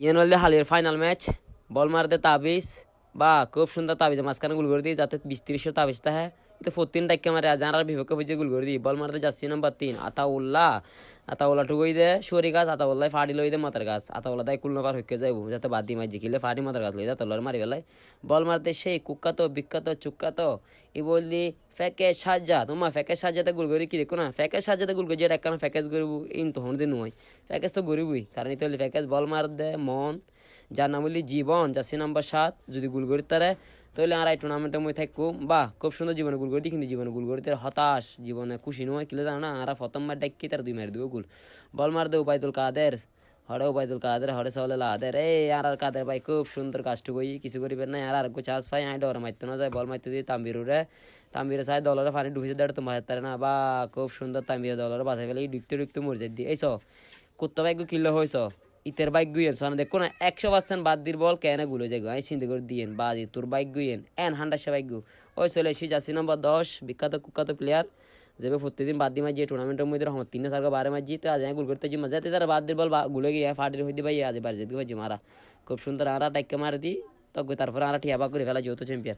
Yen হালের final match ball মারতে তাবিজ, বা খুব সুন্দর তাবিজ, মাঝখানে গুল করে দিই যাতে বিশ তাবিজটা তাবিজ তা ফোরটিন টাইকে মারে, আজ আর বিপক্ষে বুঝে গুল করে দিই বল মারতে যাচ্ছি নাম্বার তিন, আতাউল্লাহ। আতাউল্লাহ টুকুই দে সরি গাছ, আতাউল্লাহ ফাড়ি লই দে মাতার গাছ। আতাউল্লাহ তাই কুল নবার হইকে যাইব, যাতে বাদ দিয়ে মাঝি জিকিলে ফাড়ি মাতার গাছ লই তোলার মারি বেলায় বল মারতে সেই কুক্কাতো বিখ্যাত চুক্কাতো, ই বললি, ফেকে সাজ্জা। তোমার ফেকে সাজ্জাতে গুল করি কি দেখো না? ফেকে সাজ্জাতে গুল করি যেটা একখানা ফ্যাকেজ করব ইন তো হন দিন নয়। ফ্যাকেজ তো গরিবই, কারণ ইতে হলে ফ্যাকেজ বল মার দে মন। যার নাম হলি জীবন যাচ্ছি নাম্বার সাত, যদি গুল করি তারে তাহলে আর এই টুর্নামেন্টের মধ্যে থাকুম বাহ, খুব সুন্দর জীবনে গুল করি কিন্তু জীবনে গুল করি তার হতাশ, জীবনে খুশি নয় কিলে জানো না? আর প্রথম মার ডাকি তার দুই মার দেবো গুল। বল মার দে উপায়দুল কাদের, হরে উপায়দুল কাদের, হরে সহলে লাদের। এই আর আর কাদের ভাই, খুব সুন্দর কাজটু কই কিছু করিবেন না, আর আর চাষ পাই আই ডর মারতে না যায়, বল মারতে দিয়ে তাম্বিরুরে তাম্বিরে সাই দলরে পানি ঢুকেছে, দেড় তোমার হাতে না, বা খুব সুন্দর তাম্বিরে দলরে বাঁচাই ফেলে, ডুবতে ডুবতে মরে দিয়ে এইস কুত্তা ভাগ্য কিলো হয়েছ ইতের বাইক গুইয়েন সোনা দেখো না একশো পার্সেন্ট বাদ দির বল কেনগুলো যাগো আই চিন্তা করে দিয়েন, বাজি তোর বাইক গুইয়েন এন হান্ডারশো বাইক গু ওই চলে এসি যাচ্ছি নম্বর দশ, বিখ্যাত কুখ্যাত প্লেয়ার যেবে প্রতিদিন বাদ দি মাঝি টুর্নামেন্টের মধ্যে রহমত তিন সার্গা বারে মাঝি তো আজ গুল করতে যে মজা তারা বাদ দির বল গুলে গিয়ে ফাটির হইতে ভাই আজ বাড়ি যেতে হয়েছে মারা। খুব সুন্দর আরা টাইকা মারে দি তো তারপরে আরা ঠিয়া করে ফেলা যেহেতু চ্যাম্পিয়ন